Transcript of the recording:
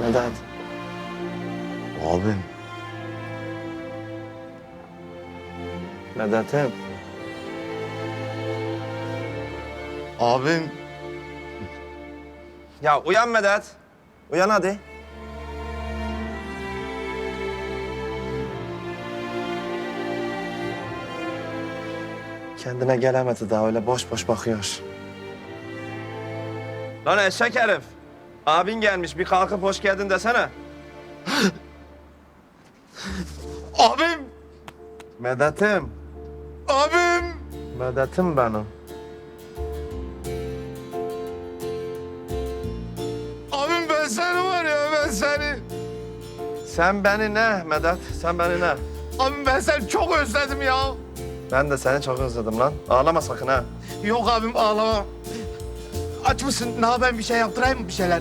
Medet. Abim. Medet'im. Abim. Ya uyan Medet. Uyan hadi. Kendine gelemedi daha öyle boş boş bakıyor. Lan eşek herif. Abin gelmiş bir kalkıp hoş geldin desene. Abim. Medet'im. Abim. Medet'im benim. Abim ben seni var ya ben seni. Sen beni ne Medet? Sen beni ne? Abim ben seni çok özledim ya. Ben de seni çok özledim lan. Ağlama sakın ha. Yok abim ağlama. Aç mısın? Ne ben bir şey yaptırayım mı bir şeyler?